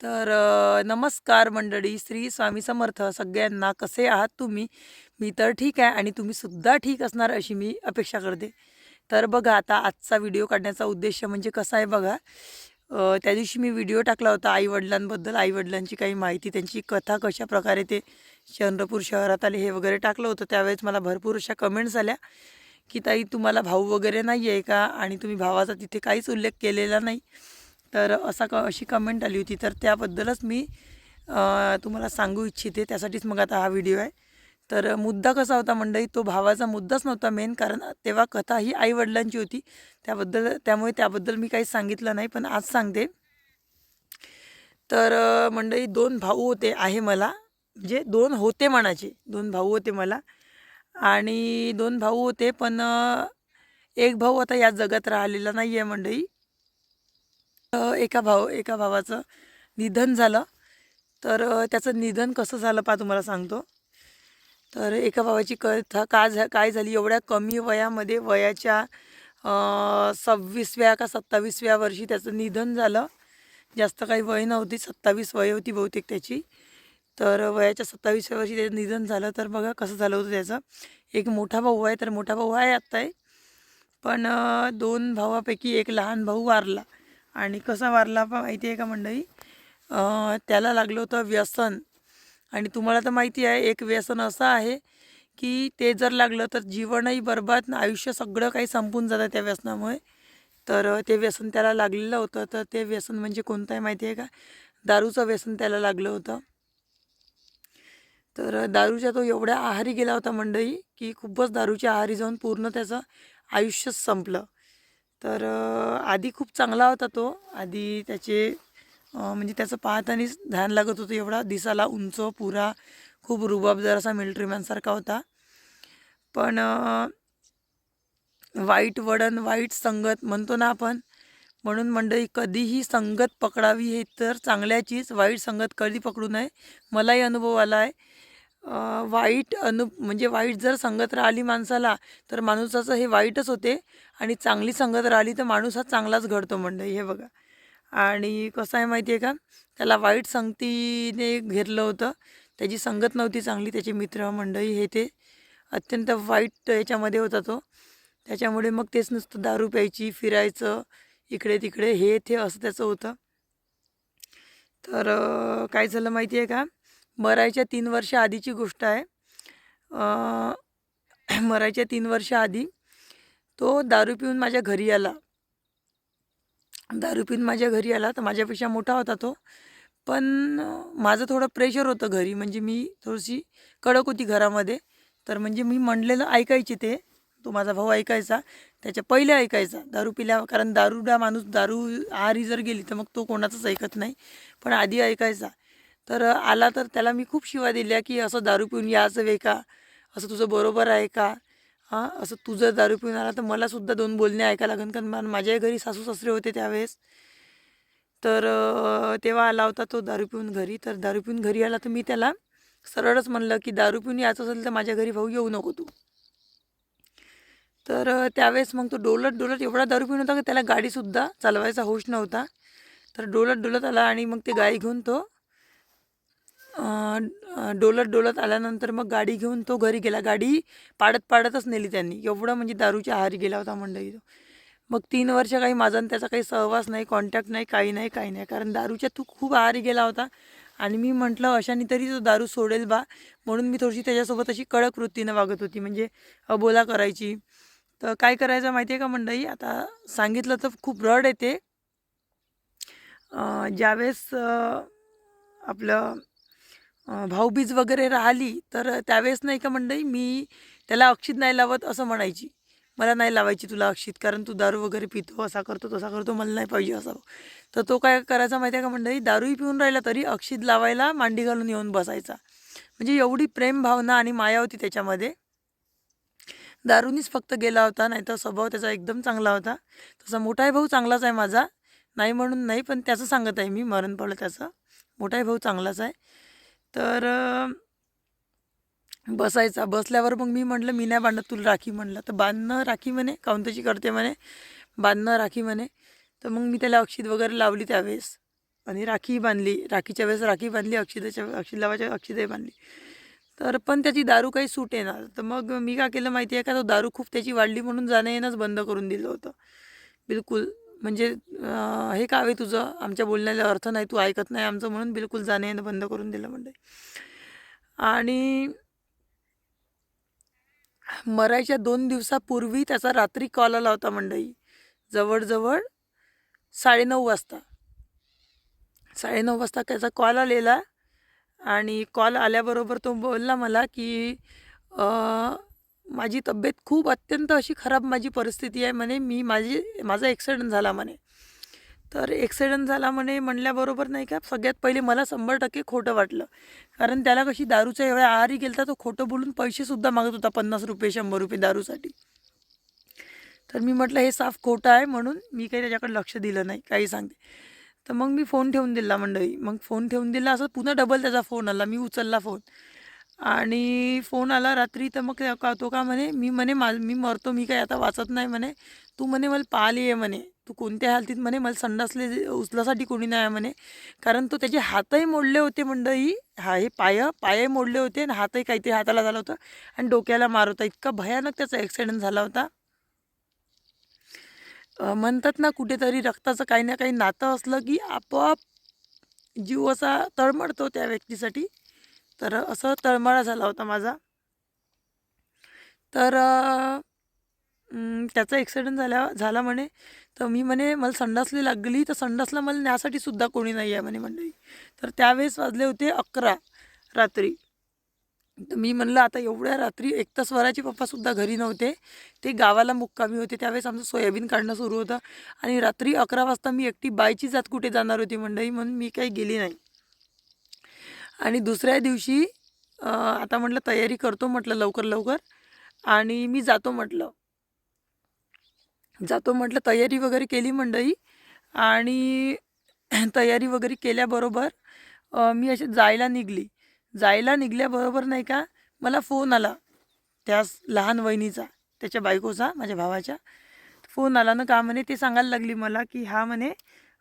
तर नमस्कार मंडळी श्री स्वामी समर्थ सगळ्यांना. कसे आहात तुम्ही? मी तर ठीक आहे आणि तुम्ही सुद्धा ठीक असणार अशी मी अपेक्षा करते. तर बघा आता आजचा व्हिडिओ काढण्याचा उद्देश म्हणजे कसा आहे बघा. त्या दिवशी मी व्हिडिओ टाकला होता आईवडिलांबद्दल. आईवडिलांची काही माहिती त्यांची कथा कशा प्रकारे ते चंद्रपूर शहरात आले हे वगैरे टाकलं होतं. त्यावेळेस मला भरपूर अशा कमेंट्स आल्या की ताई तुम्हाला भाऊ वगैरे नाही आहे का? आणि तुम्ही भावाचा तिथे काहीच उल्लेख केलेला नाही. तर असा क अशी कमेंट आली होती. तर त्याबद्दलच मी तुम्हाला सांगू इच्छिते. त्यासाठीच मग आता हा व्हिडिओ आहे. तर मुद्दा कसा होता मंडळी? तो भावाचा मुद्दाच नव्हता मेन कारण तेव्हा कथा ही आईवडिलांची होती. त्याबद्दल त्यामुळे त्याबद्दल मी काही सांगितलं नाही. पण आज सांगते. तर मंडळी दोन भाऊ होते आहे मला. म्हणजे दोन होते म्हणाचे दोन भाऊ होते मला. आणि दोन भाऊ होते पण एक भाऊ आता या जगात राहिलेला नाही आहे मंडळी. एका भाऊ एका भावाचं निधन झालं. तर त्याचं निधन कसं झालं पा तुम्हाला सांगतो. तर एका भावाची कथा का झा काय झाली? एवढ्या कमी वयामध्ये वयाच्या सव्वीसव्या का सत्तावीसव्या वर्षी त्याचं निधन झालं. जास्त काही वय नव्हती सत्तावीस वय होती बहुतेक त्याची. तर वयाच्या सत्तावीसव्या वर्षी त्याचं निधन झालं. तर बघा कसं झालं होतं त्याचं. एक मोठा भाऊ आहे तर मोठा भाऊ आहे आत्ता आहे. पण दोन भावापैकी एक लहान भाऊ वारला. आणि कसा वारला पा माहिती आहे का मंडळी? त्याला लागलं होतं व्यसन. आणि तुम्हाला तर माहिती आहे एक व्यसन असं आहे की ते जर लागलं तर जीवनही बरबाद आयुष्य सगळं काही संपून जातं त्या व्यसनामुळे. तर ते व्यसन त्याला लागलेलं होतं. तर ते व्यसन म्हणजे कोणतं आहे माहिती आहे का? दारूचं व्यसन त्याला लागलं होतं. तर दारूच्या तो एवढ्या आहारी गेला होता मंडळी की खूपच दारूच्या आहारी जाऊन पूर्ण त्याचं आयुष्यच संपलं. तर आधी खूप चांगला होता तो. आधी त्याचे म्हणजे त्याचं पाहतानीच ध्यान लागत होतं एवढा. दिसाला उंच पुरा खूप रुबाबदार असा मिलिटरीमॅनसारखा होता. पण वाईट वळण वाईट संगत म्हणतो ना आपण म्हणून मंडळी कधीही संगत पकडावी हे तर चांगल्याचीच वाईट संगत कधी पकडू नये. मलाही अनुभव आला आहे वाईट अनु म्हणजे वाईट जर संगत राहिली माणसाला तर माणूसाचं हे वाईटच होते आणि चांगली संगत राहिली तर माणूस हा चांगलाच घडतो मंडळी हे बघा. आणि कसं आहे माहिती आहे का? त्याला वाईट संगतीने घेरलं होतं. त्याची संगत नव्हती चांगली त्याचे मित्र मंडळी हे ते अत्यंत वाईट याच्यामध्ये होता तो. त्याच्यामुळे मग तेच नुसतं दारू प्यायची फिरायचं इकडे तिकडे हे ते असं त्याचं होतं. तर काय झालं माहिती आहे का? मरायच्या तीन वर्ष आधीची गोष्ट आहे. मरायच्या तीन वर्ष आधी तो दारू पिऊन माझ्या घरी आला. दारू पिऊन माझ्या घरी आला तर माझ्यापेक्षा मोठा होता तो. पण माझं थोडं प्रेशर होतं घरी. म्हणजे मी थोडीशी कडक होती घरामध्ये. तर म्हणजे मी म्हणलेलं ऐकायचे ते. तो माझा भाऊ ऐकायचा. त्याच्या पहिले ऐकायचा. दारू पिल्या कारण दारुडा माणूस दारू आहारी जर गेली तर मग तो कोणाचंच ऐकत नाही. पण आधी ऐकायचा. तर आला तर त्याला मी खूप शिवा दिल्या की असं दारू पिऊन यायचं वे का? असं तुझं बरोबर आहे का? हां असं तुझं दारू पिऊन आला तर मलासुद्धा दोन बोलणे ऐकायला लागेल कारण माझ्याही घरी सासू सासरे होते त्यावेळेस. तर तेव्हा आला होता तो दारू पिऊन घरी. तर दारू पिऊन घरी आला तर मी त्याला सरळच म्हणलं की दारू पिऊन यायचं असेल तर माझ्या घरी भाऊ येऊ नको तू. तर त्यावेळेस मग तो डोलत डोलत एवढा दारू पिऊन होता की त्याला गाडीसुद्धा चालवायचा होश नव्हता. तर डोलत डोलत आला आणि मग ते गाई घेऊन तो डोलत डोलत आल्यानंतर मग गाडी घेऊन तो घरी गेला. गाडी पाडत पाडतच नेली त्यांनी. एवढं म्हणजे दारूच्या आहारी गेला होता मंडळी तो. मग तीन वर्ष काही माझा आणि त्याचा काही सहवास नाही कॉन्टॅक्ट नाही काही नाही काही नाही. कारण दारूच्या तू खूप आहारी गेला होता. आणि मी म्हटलं अशाने तरी तो दारू सोडेल बा. म्हणून मी थोडीशी त्याच्यासोबत अशी कडक वृत्तीनं वागत होती. म्हणजे अबोला करायची. तर काय करायचं माहिती आहे का मंडळी? आता सांगितलं तर खूप रड येते. ज्यावेळेस आपलं भाऊबीज वगैरे राहिली तर त्यावेळेस नाही का मंडई मी त्याला अक्षित नाही लावत असं म्हणायची. मला नाही लावायची तुला अक्षित कारण तू दारू वगैरे पितो असा करतो तसा करतो मला नाही पाहिजे असा. तर तो काय करायचा माहिती आहे का मंडळी दारूही पिऊन राहिला तरी अक्षित लावायला मांडी घालून येऊन बसायचा. म्हणजे एवढी प्रेम भावना आणि माया होती त्याच्यामध्ये. दारूनीच फक्त गेला होता नाही तर स्वभाव त्याचा एकदम चांगला होता. तसा मोठाही भाऊ चांगलाच आहे माझा. नाही म्हणून नाही पण त्याचं सांगत आहे मी मरण पडलं त्याचं. मोठाही भाऊ चांगलाच आहे. तर बसायचा. बसल्यावर मग मी म्हटलं मी नाही बांधत तुला राखी म्हणलं. तर बांधणं राखी म्हणे काउंतची करते म्हणे. बांधणं राखी म्हणे. तर मग मी त्याला अक्षित वगैरे लावली त्यावेळेस. आणि राखी बांधली. राखीच्या वेळेस राखी बांधली अक्षिताच्या अक्षित लावायच्या अक्षिताही बांधली. तर पण त्याची दारू काही सूट येणार. तर मग मी काय केलं माहिती आहे का? तो दारू खूप त्याची वाढली म्हणून जाणं येणंच बंद करून दिलं होतं. बिलकुल. म्हणजे हे कावे तुझं? आमच्या बोलण्याला अर्थ नाही तू ऐकत नाही आमचं म्हणून बिलकुल जाणं येणं बंद करून दिलं म्हणजे आणि मरायच्या दोन दिवसापूर्वी त्याचा रात्री कॉल आला होता मंडई. जवळजवळ साडेनऊ वाजता. साडेनऊ वाजता त्याचा कॉल आलेला आणि कॉल आल्याबरोबर तो बोलला मला की माझी तब्येत खूप अत्यंत अशी खराब माझी परिस्थिती आहे म्हणे. मी माझी माझा ॲक्सिडेंट झाला म्हणे. तर ॲक्सिडेंट झाला म्हणे म्हणल्याबरोबर नाही का सगळ्यात पहिले मला शंभर टक्के खोटं वाटलं. कारण त्याला कशी दारूच्या एवढ्या आहारी गेलता तो खोटं बोलून पैसेसुद्धा मागत होता पन्नास रुपये शंभर रुपये दारूसाठी. तर मी म्हटलं हे साफ खोटं आहे म्हणून मी काही त्याच्याकडे लक्ष दिलं नाही काही सांगते. तर मग मी फोन ठेवून दिला मंडळी. मग फोन ठेवून दिला असं पुन्हा डबल त्याचा फोन आला. मी उचलला फोन आणि फोन आला रात्री तर मग का तो का म्हणे मी म्हणे मा मी मरतो मी काही आता वाचत नाही म्हणे. तू म्हणे मला पाहिली आहे म्हणे. तू कोणत्या हालतीत म्हणे मला संडासले उचलासाठी कोणी नाही आहे म्हणे. कारण तो त्याचे हातही मोडले होते मंडळी हा हे पाय पाय मोडले होते आणि हातही काहीतरी हाताला झाला होता आणि डोक्याला मार होता. इतका भयानक त्याचा ॲक्सिडेंट झाला होता. म्हणतात ना कुठेतरी रक्ताचं काही ना काही नातं असलं की आपोआप जीव असा तळमळतो त्या व्यक्तीसाठी. तर असं तळमळा झाला होता माझा. तर त्याचा ॲक्सिडेंट झाल्या झाला म्हणे. तर मी म्हणे मला संडासली लागली तर संडासला मला न्यासाठी सुद्धा कोणी नाही आहे म्हणे मंडळी. तर त्यावेळेस वाजले होते अकरा रात्री. तर मी म्हणलं आता एवढ्या रात्री एक तर स्वराची पप्पासुद्धा घरी नव्हते. ते गावाला मुक्कामी होते. त्यावेळेस आमचं सोयाबीन काढणं सुरू होतं. आणि रात्री अकरा वाजता मी एकटी बायची जात कुठे जाणार होती मंडळी? म्हणून मी काही गेली नाही. आणि दुसऱ्या दिवशी आता म्हटलं तयारी करतो म्हटलं लवकर लवकर. आणि मी जातो म्हटलं. जातो म्हटलं तयारी वगैरे केली मंडळी. आणि तयारी वगैरे केल्याबरोबर मी अशी जायला निघली. जायला निघल्याबरोबर नाही का मला फोन आला. त्या लहान वहिनीचा त्याच्या बायकोचा माझ्या भावाच्या. फोन आला ना का म्हणे ते सांगायला लागली मला की हा म्हणे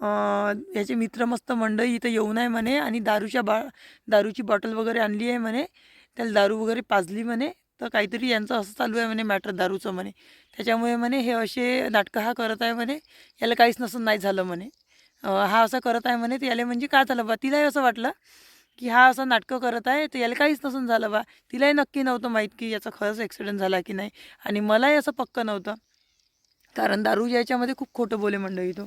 याचे मित्र मस्त मंडळी इथं येऊन आहे म्हणे आणि दारूच्या बा दारूची बॉटल वगैरे आणली आहे म्हणे. त्याला दारू वगैरे पाजली म्हणे. तर काहीतरी यांचं असं चालू आहे म्हणे मॅटर दारूचं म्हणे. त्याच्यामुळे म्हणे हे असे नाटकं हा करत आहे म्हणे. याला काहीच नसून नाही झालं म्हणे. हा असं करत आहे म्हणे. तर याला म्हणजे काय झालं बा? तिलाही असं वाटलं की हा असं नाटकं करत आहे. तर याला काहीच नसून झालं बा? तिलाही नक्की नव्हतं माहीत की याचा खरंच ॲक्सिडेंट झाला की नाही. आणि मलाही असं पक्कं नव्हतं. कारण दारू याच्यामध्ये खूप खोटं बोले मंडळी तो.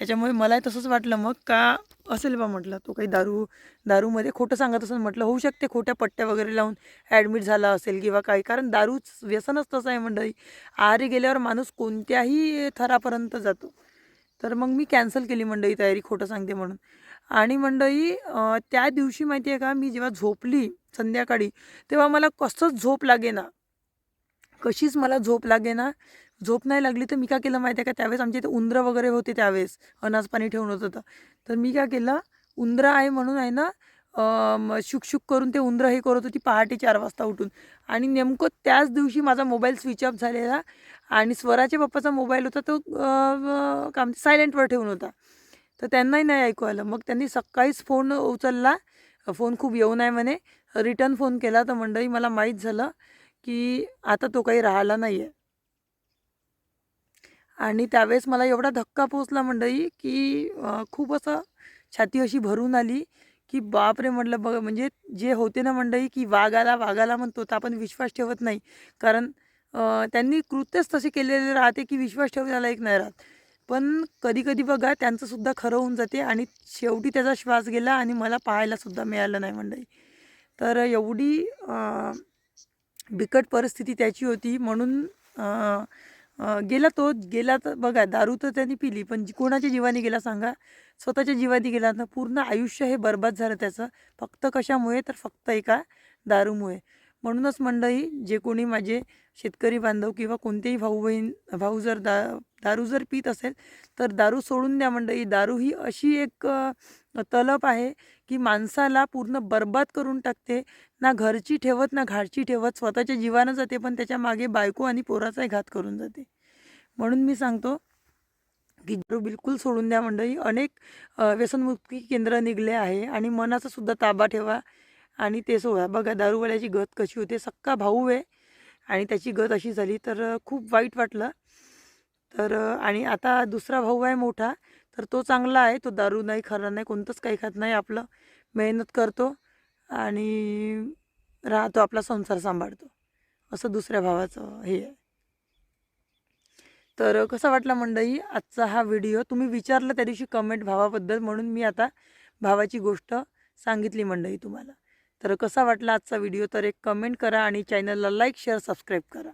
त्याच्यामुळे मलाही तसंच वाटलं मग का असेल बा म्हटलं. तो काही दारू दारूमध्ये खोटं सांगत असेल म्हटलं. होऊ शकते खोट्या पट्ट्या वगैरे लावून ॲडमिट झाला असेल किंवा काही कारण दारूच व्यसनच तसं आहे मंडळी. आहारी गेल्यावर माणूस कोणत्याही थरापर्यंत जातो. तर मग मी कॅन्सल केली मंडळी तयारी खोटं सांगते म्हणून. आणि मंडळी त्या दिवशी माहिती आहे का मी जेव्हा झोपली संध्याकाळी तेव्हा मला कसंच झोप लागेना. कशीच मला झोप लागे ना? झोप नाही लागली तर मी काय केलं माहिती आहे का? त्यावेळेस आमच्या इथे उंदरं वगैरे होते त्यावेळेस अनाज पाणी ठेवून होतं तर. मी काय केलं उंदरं आहे म्हणून आहे ना शुकशुक करून ते उंदरं हे करत होती पहाटे चार वाजता उठून. आणि नेमकं त्याच दिवशी माझा मोबाईल स्विच ऑफ झालेला आणि स्वराच्या पप्पाचा मोबाईल होता तो काम सायलेंटवर ठेवून होता. तर त्यांनाही नाही ऐकू आलं. मग त्यांनी सकाळीच फोन उचलला. फोन खूप येऊ नाही म्हणे. रिटर्न फोन केला तर मंडळी मला माहीत झालं. की आता तो काही राहिला नाही आहे आणि त्यावेळेस मला एवढा धक्का पोचला मंडळी की खूप असं छाती अशी भरून आली की बापरे म्हटलं बघ म्हणजे जे होते ना मंडळी की वाघाला वाघाला म्हणतो तर आपण विश्वास ठेवत नाही. कारण त्यांनी कृत्यच तसे केलेले राहते की विश्वास ठेवण्याला एक नाही राहत. पण कधी कधी बघा त्यांचंसुद्धा खरं होऊन जाते आणि शेवटी त्याचा श्वास गेला आणि मला पाहायलासुद्धा मिळालं नाही मंडळी. तर एवढी बिकट परिस्थिती त्याची होती म्हणून गेला तो गेला तर बघा दारू तर त्यांनी पिली पण जी- कोणाच्या जीवाने गेला सांगा? स्वतःच्या जीवाने गेला तर पूर्ण आयुष्य हे बर्बाद झालं त्याचं. फक्त कशामुळे? तर फक्त एका दारूमुळे. म्हणूनच मंडळी जे कोणी माझे शेतकरी बांधव किंवा कोणतेही भाऊ बहीण भाऊ जर दा दारू जर पित असेल तर दारू सोडून द्या मंडळी. दारू ही अशी एक तलप आहे की माणसाला पूर्ण बर्बाद करून टाकते. ना घरची ठेवत ना घाटची ठेवत स्वतःच्या जीवानं जाते पण त्याच्यामागे बायको आणि पोराचाही घात करून जाते. म्हणून मी सांगतो की दारू बिलकुल सोडून द्या मंडळी. अनेक व्यसनमुक्ती केंद्र निघले आहे आणि मनाचा सुद्धा ताबा ठेवा आणि ते सोडा. बघा दारूवाल्याची गत कशी होते सक्का भाऊ आहे आणि त्याची गत अशी झाली तर खूप वाईट वाटलं. तर आणि आता दुसरा भाऊ आहे मोठा. तर तो चांगला आहे तो दारू नाही खरा नाही कोणतंच काही खात नाही आपलं मेहनत करतो आणि राहतो आपला संसार सांभाळतो. असं दुसऱ्या भावाचं हे आहे. तर कसा वाटला मंडळी आजचा हा व्हिडिओ तुम्ही विचारलं त्या दिवशी कमेंट भावाबद्दल म्हणून मी आता भावाची गोष्ट सांगितली मंडळी तुम्हाला. तर कसा वाटला आजचा व्हिडिओ तर एक कमेंट करा आणि चॅनलला लाईक शेअर सबस्क्राईब करा.